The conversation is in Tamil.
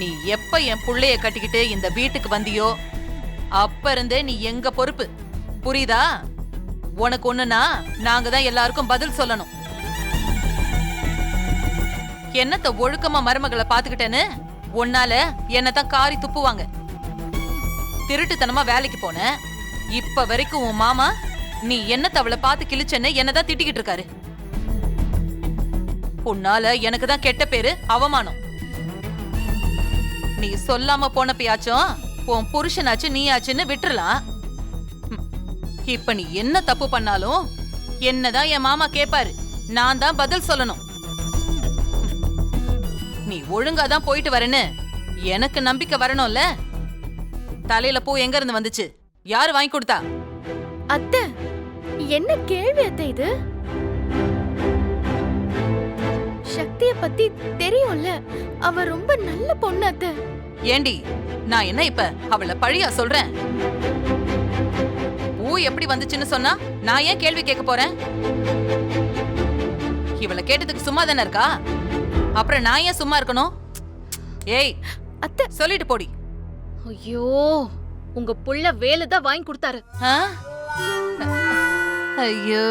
நீ எப்ப என் புள்ளைய கட்டிக்கிட்டு இந்த வீட்டுக்கு வந்தியோ அப்ப இருந்தே நீ எங்க பொறுப்பு? புரியுதா? உனக்கு ஒண்ணுனா நாங்க தான் எல்லாருக்கும் பதில் சொல்லணும். என்னத்த ஒழுக்கமா மருமகளை பாத்துக்கிட்டேன்னு உன்னால என்னத்தான் காரி துப்புவாங்க. திருட்டுத்தனமா வேலைக்கு போன இப்ப வரைக்கும் உன் மாமா நீ என்னத்த அவளை பார்த்து கிழிச்சேன்னு என்னதான் திட்டிக்கிட்டு இருக்காரு. உன்னால எனக்கு தான் கெட்ட பேரு அவமானம். நீ சொல்லாம போனப்பயாச்சும் உன் புருஷனாச்சு நீயாச்சுன்னு விட்டுறலாம். இப்ப நீ என்ன தப்பு பண்ணாலும் என்னதான் என் மாமா கேப்பாரு நான் தான் பதில் சொல்லணும். நீ ஒழுங்கா தான் போயிட்டு வரேன்னு எனக்கு நம்பிக்கை வரணும்ல? தலையில பூ எங்க இருந்து வந்துச்சு? யாரு வாங்கி கொடுத்தா? அத்தை என்ன கேள்வி அத்தை இது? பத்தி தெரியும்ல? அவ ரொம்ப நல்ல பொண்ணு அத்தை ஏண்டி நான் என்ன இப்ப அவளை பழியா சொல்றேன்? பூ எப்படி வந்துச்சுன்னு சொன்னா நான் ஏன் கேள்வி கேட்க போறேன்? இவளை கேட்டதுக்கு சும்மா தானே இருக்கா? அப்புறம் நான் ஏன் சும்மா இருக்கணும்? ஏய் அத்தை. சொல்லிட்டு போடி. ஐயோ உங்க புள்ள வேலை தான் வாங்கி கொடுத்தாரு? ஐயோ.